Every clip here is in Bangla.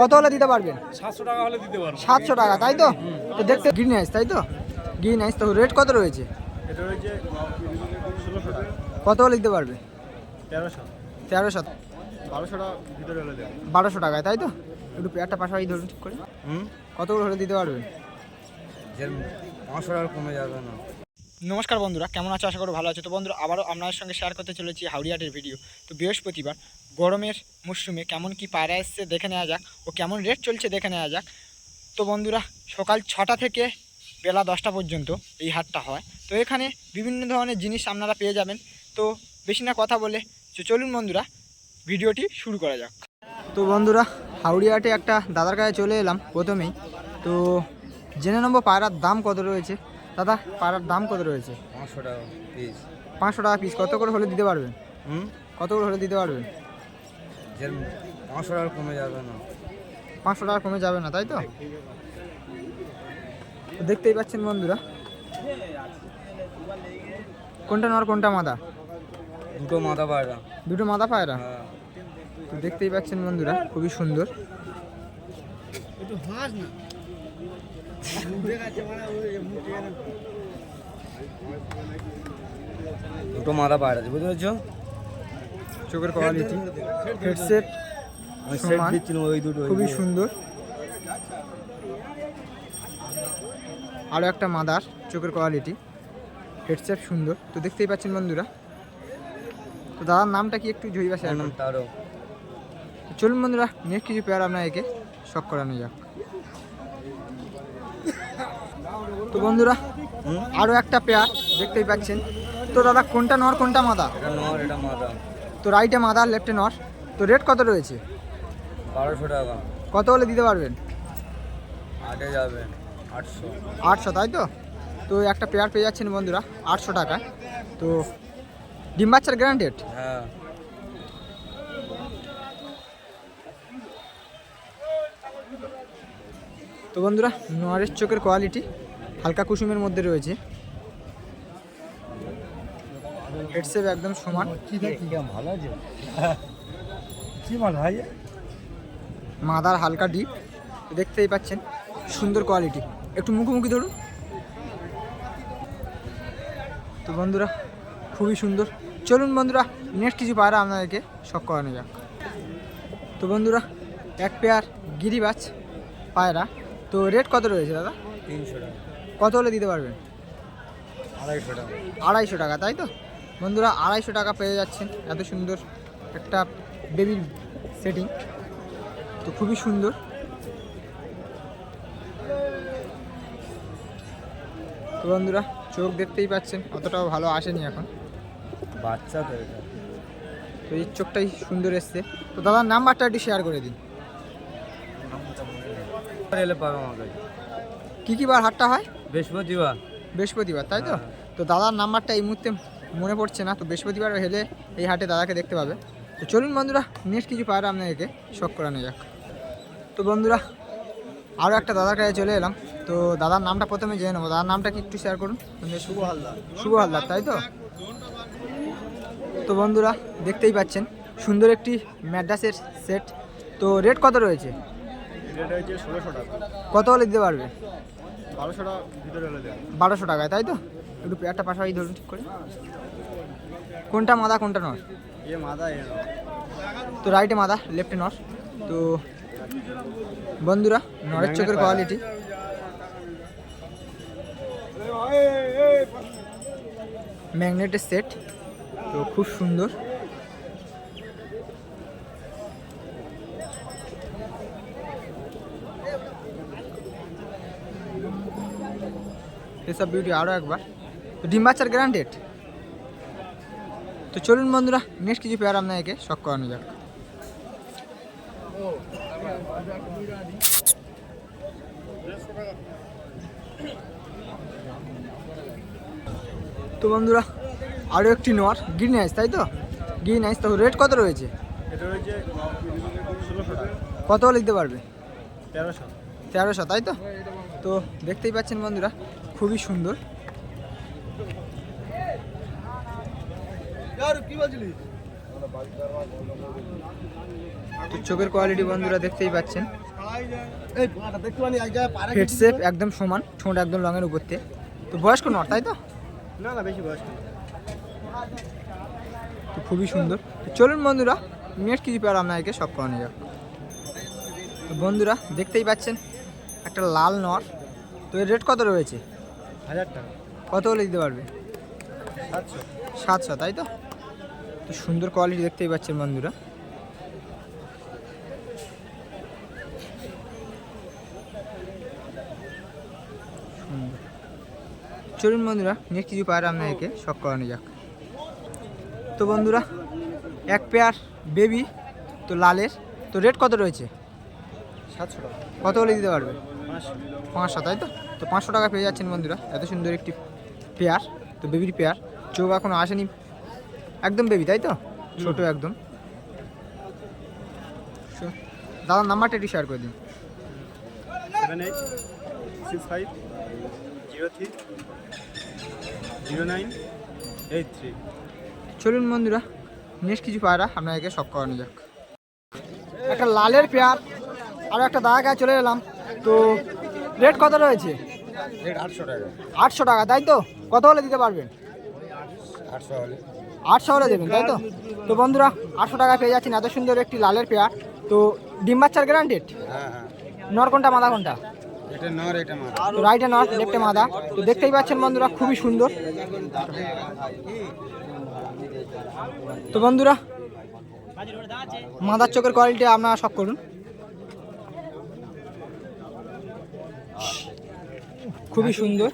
কত হলে দিতে পারবেন? সাতশো টাকা হলে দিতে পারব। সাতশো টাকা তাই তো? তো দেখতে গ্রিন আইস তাই তো? গ্রিন আইস তো রেট কত রয়েছে? কত হলে দিতে পারবে? তেরোশো। তেরোশো। বারোশো টাকা ভিতরে হলে দেবে বারোশো টাকায় তাই তো? একটু পেয়ারটা পাশাপাশি ধরুন ঠিক করে। হুম? কত হলে দিতে পারবেন? পাঁচশো টাকা কমে যাবে না। নমস্কার বন্ধুরা, কেমন আছো? আশা করি ভালো আছো। তো বন্ধুরা, আবারও আপনাদের সঙ্গে শেয়ার করতে চলেছি হাওড়িয়াটের ভিডিও তো বৃহস্পতিবার, গরমের মরশুমে কেমন কি পায়রা এসছে দেখে নেওয়া যাক ও কেমন রেট চলছে দেখে নেওয়া যাক। তো বন্ধুরা, সকাল ছটা থেকে বেলা দশটা পর্যন্ত এই হাটটা হয়। তো এখানে বিভিন্ন ধরনের জিনিস আপনারা পেয়ে যাবেন। তো বেশি না কথা বলে চলুন বন্ধুরা ভিডিওটি শুরু করা যাক। তো বন্ধুরা, হাওড়িয়াটে একটা দাদার কাছে চলে এলাম প্রথমেই। তো জেনে নেব পায়রার দাম কত রয়েছে। দাদা পায়রার দাম কত রয়েছে? পাঁচশো টাকা পিস পাঁচশো টাকা পিস কত করে হলে দিতে পারবেন? হুম? কত করে হলে দিতে পারবেন? পাঁচশো টাকা কমে যাবে না। পাঁচশো টাকা কমে যাবে না তাই তো? তো দেখতেই পাচ্ছেন বন্ধুরা। কোনটা নর কোনটা মাদা? দুটো মাদা পায়রা। দুটো মাদা পায়রা? হ্যাঁ। তো দেখতেই পাচ্ছেন বন্ধুরা খুবই সুন্দর। দুটো মাথা পায়রা আছে বুঝতে পারছ? চোখের কোয়ালিটি হেডসেট। দিচ্ছিলাম ওই দুটো খুবই সুন্দর। আরও একটা মাদার চোখের কোয়ালিটি হেডসেট সুন্দর। তো দেখতেই পাচ্ছেন বন্ধুরা। তো দাদার নামটা কি একটু ওর নাম তারও চলুন বন্ধুরা নেক্সট কিছু পেয়ার আপনার একে শখ করানো যাক। তো বন্ধুরা আরও একটা পেয়ার দেখতেই পাচ্ছেন। তো দাদা কোনটা নর কোনটা মাদা? তো রাইটে মাদা লেফটে নর। তো রেট কত রয়েছে? বারোশো টাকা। কত হলে দিতে পারবেন? আটে যাবে আটশো। আটশো তাই তো? তো একটা পেয়ার পেয়ে যাচ্ছেন বন্ধুরা আটশো টাকা তো ডিম বাচ্চার গ্যারান্টেড হ্যাঁ। তো বন্ধুরা নোয়ারের চোখের কোয়ালিটি হালকা কুসুমের মধ্যে রয়েছে। হেডসেপ একদম সমান। ভালো আছে? কি মাদার হালকা ডিপ দেখতেই পাচ্ছেন সুন্দর কোয়ালিটি একটু মুখোমুখি ধরুন। তো বন্ধুরা খুবই সুন্দর। চলুন বন্ধুরা নেক্সট কিছু পায়রা আপনাদেরকে শখ করানো যাক। তো বন্ধুরা এক পেয়ার গিরিবাজ পায়রা। তো রেট কত রয়েছে দাদা? তিনশো টাকা। কত হলে দিতে পারবেন? আড়াইশো টাকা। আড়াইশো টাকা তাই তো? বন্ধুরা আড়াইশো টাকা পেয়ে যাচ্ছেন। এত সুন্দর একটা বেবির সেটিং তো খুবই সুন্দর। তো বন্ধুরা চোখ দেখতেই পাচ্ছেন অতটাও ভালো আসেনি এখন। বাচ্চা তো এটা। তো এই চোখটাই সুন্দর এসছে। তো দাদার নাম্বারটা একটু শেয়ার করে দিন। এলে পাবে আমার কাছে কী কী বার হাটটা হয়? বৃহস্পতিবার। বৃহস্পতিবার তাই তো। তো দাদার নাম্বারটা এই মুহূর্তে মনে পড়ছে না তো বৃহস্পতিবার হেলে এই হাটে দাদাকে দেখতে পাবে। তো চলুন বন্ধুরা নেক্সট কিছু পায়রা আপনাদেরকে শখ করানো যাক। তো বন্ধুরা আরও একটা দাদার কাছে চলে এলাম। তো দাদার নামটা প্রথমে জেনে নেব। দাদার নামটা কি একটু শেয়ার করুন। শুভ হালদার। শুভ হালদার তাই তো? তো বন্ধুরা দেখতেই পাচ্ছেন সুন্দর একটি ম্যাড্রাসের সেট তো রেট কত রয়েছে? কত হলে দিতে পারবে? বারোশো টাকায় তাই তো? একটু পেয়ারটা পাশাপাশি ধরুন। ঠিক করে কোনটা মাদা কোনটা নর? এ তো রাইটে মাদা লেফটে নর। তো বন্ধুরা নরের চোখের কোয়ালিটি ম্যাগনেটের সেট তো খুব সুন্দর। এসব বিউটি আরও একবার। তো ডিম বাচ্চার গ্যারান্টেড তো চলুন বন্ধুরা নেক্সট কিছু পেয়ার আপনাদেরকে শখ করানো যাক। তো বন্ধুরা আরও একটি নর গ্রিন আইস তাই তো? গ্রিন আইস তো রেট কত রয়েছে? কত লিখতে পারবে? তেরোশো। তেরোশো তাই তো? তো দেখতেই পাচ্ছেন বন্ধুরা খুবই সুন্দর। তো চোখের কোয়ালিটি বন্ধুরা দেখতেই পাচ্ছেন। এই পাটা দেখতে পানি আগে পারে হেড শেপ একদম সমান ঠোঁট একদম রঙের উপরতে তো বয়স্ক নর তাই তো? না না বেশি বয়স তো খুবই সুন্দর। তো চলুন বন্ধুরা নেক্সট কিছু পেয়ার আপনাদেরকে সব করানো যাক তো বন্ধুরা দেখতেই পাচ্ছেন একটা লাল নর। তো এর রেট কত রয়েছে? হাজার টাকা। কত হলে দিতে পারবে? সাতশো। সাতশো তাই তো? তো সুন্দর কোয়ালিটি দেখতেই পাচ্ছেন বন্ধুরা। চলুন বন্ধুরা নেক্সট কিছু পায়রা আপনাদেরকে শখ করানো যাক। তো বন্ধুরা এক পেয়ার বেবি তো লালের। তো রেট কত রয়েছে? সাতশো টাকা। কত হলে দিতে পারবে? পাঁচশো তাই তো? তো পাঁচশো টাকা পেয়ে যাচ্ছেন বন্ধুরা। এত সুন্দর একটি পেয়ার তো বেবির পেয়ার। চোখ এখনও আসেনি। একদম বেবি তাই তো? ছোট একদম। দাদার নাম্বারটা একটু শেয়ার করে দিন। Seven eight six five zero three zero nine eight three. চলুন বন্ধুরা নেক্সট কিছু পায়রা আপনাদেরকে সব করানো যাক। একটা লালের পেয়ার আর একটা দাদা গায়ে চলে এলাম। তো রেট কত রয়েছে? আটশো টাকা। তাই তো? কত হলে দিতে পারবেন? আটশো হলে। দেবেন তাই তো? তো বন্ধুরা আটশো টাকা পেয়ে যাচ্ছেন এত সুন্দর একটি লালের পেয়ার। তো ডিম বাচ্চার গ্যারান্টেড হ্যাঁ নর কোনটা মাদা কোনটা? রাইটে নর লেফটে মাদা। তো দেখতেই পাচ্ছেন বন্ধুরা খুবই সুন্দর। তো বন্ধুরা মাদার চোখের কোয়ালিটি আপনারা সব করুন। খুবই সুন্দর।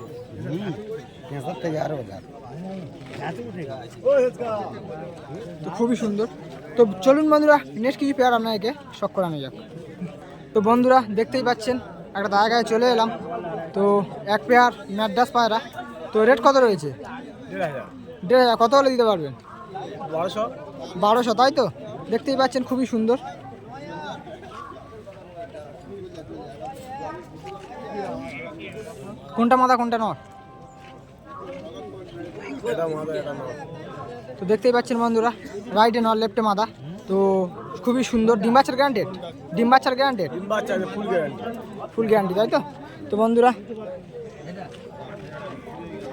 তো খুবই সুন্দর। তো চলুন বন্ধুরা নেক্সট কিছু পেয়ার আপনাদেরকে শখ করানো যাক। তো বন্ধুরা দেখতেই পাচ্ছেন একটা জায়গায় চলে এলাম। তো এক পেয়ার ম্যাডাস পায়রা। তো রেট কত রয়েছে? দেড় হাজার। কত হলে দিতে পারবেন? বারোশো। বারোশো তাই তো? দেখতেই পাচ্ছেন খুবই সুন্দর। কোনটা মাদা কোনটা নর? তো দেখতেই পাচ্ছেন বন্ধুরা রাইটে নর লেফটে মাদা। তো খুবই সুন্দর ডিম বাচ্চার গ্যারান্টেড ডিম বাচ্চার guaranteed full guarantee full guarantee তাই তো? তো বন্ধুরা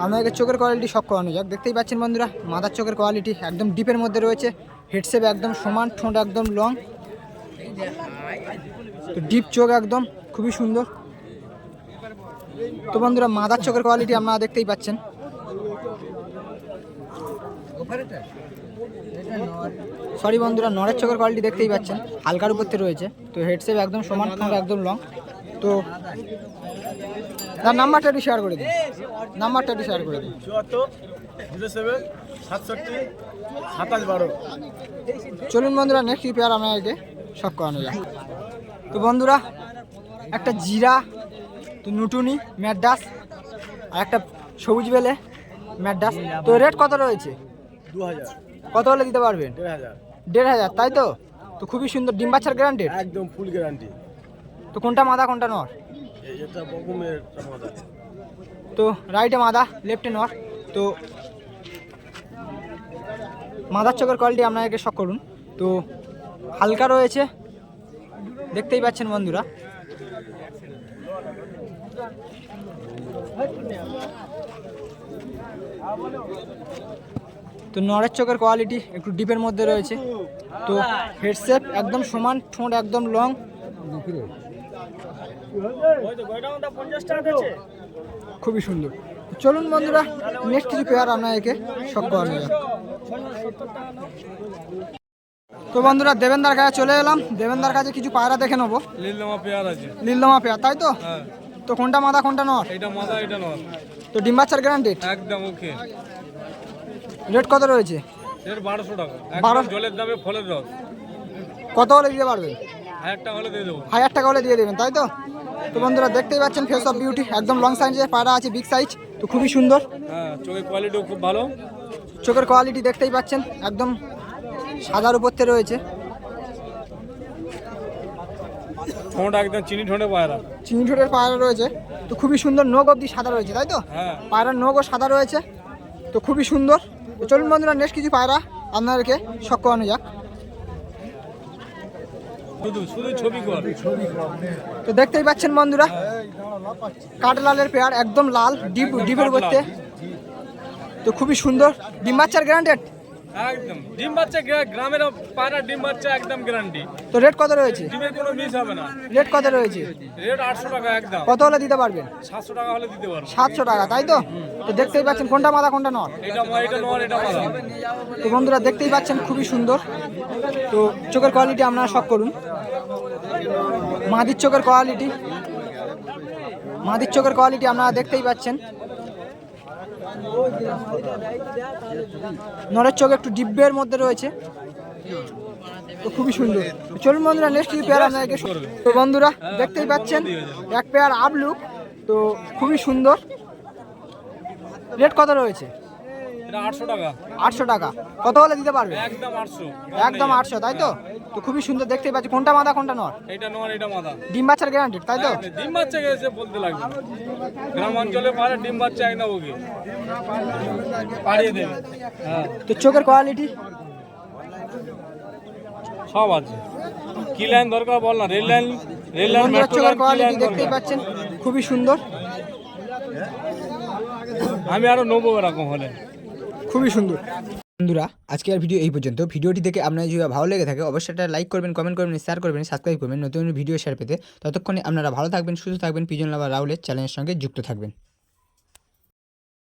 আপনাদেরকে চোখের কোয়ালিটি সব করানো যাক। দেখতেই পাচ্ছেন বন্ধুরা মাথার চোখের কোয়ালিটি একদম ডিপের মধ্যে রয়েছে। হেডসেপ একদম সমান ঠোঁট একদম লং তো ডিপ চোখ একদম খুবই সুন্দর। তো বন্ধুরা মাদার চোখের কোয়ালিটি আপনারা দেখতেই পাচ্ছেন। সরি বন্ধুরা নরের চোখের কোয়ালিটি দেখতেই পাচ্ছেন। হালকার উপরতে রয়েছে। তো হেডসেপ একদম সমান ঠোঁট একদম লং তো তার নাম্বারটা একটু শেয়ার করে দিন। নাম্বারটা একটু শেয়ার করে দিন। চলুন বন্ধুরা নেক্সট পেয়ার আপনাদেরকে সব করানো যায় তো বন্ধুরা একটা জিরা তো নুটুনি ম্যাডাস আর একটা সবুজ বেলে ম্যাডাস তো রেট কত রয়েছে? দু হাজার কত হলে দিতে পারবেন? দেড় হাজার দেড় হাজার তাই তো? তো খুবই সুন্দর ডিম বাচ্চার গ্যারান্টেড একদম ফুল গ্যারান্টি তো কোনটা মাদা কোনটা নর? তো রাইটে মাদা লেফটে নর। তো মাদার চোখের কোয়ালিটি আপনাদেরকে শখ করুন। তো হালকা রয়েছে দেখতেই পাচ্ছেন বন্ধুরা। তো নরের চোখের কোয়ালিটি একটু ডিপের মধ্যে রয়েছে। তো হেডসেপ একদম সমান, ঠোঁট একদম লং খুবই সুন্দর। চলুন বন্ধুরা নেক্সট কিছু পেয়ার আপনাদেরকে সব করানো যাক। তো বন্ধুরা দেবেন্দার কাছে চলে এলাম। দেবেন্দার কাছে কিছু পায়রা দেখে নেব। নীলদমা পেয়ার আছে। নীলদমা পেয়ার তাই তো? হ্যাঁ। তো কোনটা মাদা কোনটা নর? এটা মাথা এটা নয় তো ডিম্বাচ্চার গ্যারান্টেড একদম ওকে। রেট কত রয়েছে? এর বারোশো টাকা। বারো- জলের দামে ফলের রস। কত হলে দিতে পারবেন? হাজার টাকা হলে দিয়ে দেবো। হাজার টাকা হলে দিয়ে দেবেন তাই তো? তো বন্ধুরা দেখতেই পাচ্ছেন ফেস অফ বিউটি একদম লং সাইজে পায়রা আছে বিগ সাইজ তো খুবই সুন্দর। হ্যাঁ চোখের কোয়ালিটিও খুব ভালো। চোখের কোয়ালিটি দেখতেই পাচ্ছেন একদম সাদার উপরতে রয়েছে। ঠোঁট একদম চিনি ঠোঁটে পায়রা। চিনি ঠোঁটের পায়রা রয়েছে। তো খুবই সুন্দর নোক অবধি সাদা রয়েছে তাই তো? হ্যাঁ। পায়রার নোকও সাদা রয়েছে। তো খুবই সুন্দর। চলুন বন্ধুরা নেক্সট কিছু পায়রা আপনাদেরকে শখ করানো যাক। তো দেখতেই পাচ্ছেন বন্ধুরা কাঠলালের পেয়ার একদম লাল ডিপ ডিপের করতে তো খুবই সুন্দর ডিম বাচ্চার গ্রান্ডেড একদম। ডিম বাচ্চা গ্রামের পায়রা ডিম বাচ্চা একদম গ্যারান্টি তো রেট কত রয়েছে? ডিমের কোনো মিস হবে না। রেট কত রয়েছে? রেট আটশো টাকা একদম। কত হলে দিতে পারবেন? সাতশো টাকা হলে দিতে সাতশো টাকা তাই তো? তো দেখতেই পাচ্ছেন কোনটা মাদা কোনটা নর? এটা এটা নর এটা মাদা। তো বন্ধুরা দেখতেই পাচ্ছেন খুবই সুন্দর। তো চোখের কোয়ালিটি আপনারা শখ করুন। মাদির চোখের কোয়ালিটি মাদির চোখের কোয়ালিটি আপনারা দেখতেই পাচ্ছেন। নরের চোখ একটু ডিব্বের মধ্যে রয়েছে। তো খুবই সুন্দর। চলুন বন্ধুরা নেক্সট পেয়ার আপনাদেরকে তো বন্ধুরা, দেখতেই পাচ্ছেন, এক পেয়ার আবলুক তো খুবই সুন্দর। রেট কত রয়েছে? আটশো টাকা। কত হলে দিতে পারবে? একদম আটশো। তাই তো? তো খুবই সুন্দর দেখতেই পাচ্ছি। কোনটা মাদা কোনটা নর? এটা নর এটা মাদা। ডিম বাচ্চার গ্যারান্টেড তাই তো? ডিম বাচ্চা গেছে বলতে লাগবে। না। গ্রাম অঞ্চলে পারে ডিম বাচ্চা একদম ওকে। পাড়িয়ে দেবে। হ্যাঁ। তো চোখের কোয়ালিটি সব আছে। কি লাইন দরকার বল না রেল লাইন রেল লাইন চোখের কোয়ালিটি দেখতেই পাচ্ছেন খুবই সুন্দর। আমি আরও নেব এরকম হলে। খুবই সুন্দর। বন্ধুরা, আজকের ভিডিও এই পর্যন্ত। ভিডিওটি দেখে আপনার যদি ভালো লেগে থাকে, অবশ্যই একটা লাইক করবেন কমেন্ট করবেন শেয়ার করবেন সাবস্ক্রাইব করবেন, নতুন ভিডিও শেয়ার পেতে। ততক্ষণে আপনারা ভালো থাকবেন, সুস্থ থাকবেন, পিজন লাভার রাউলের চ্যানেলের সঙ্গে যুক্ত থাকবেন।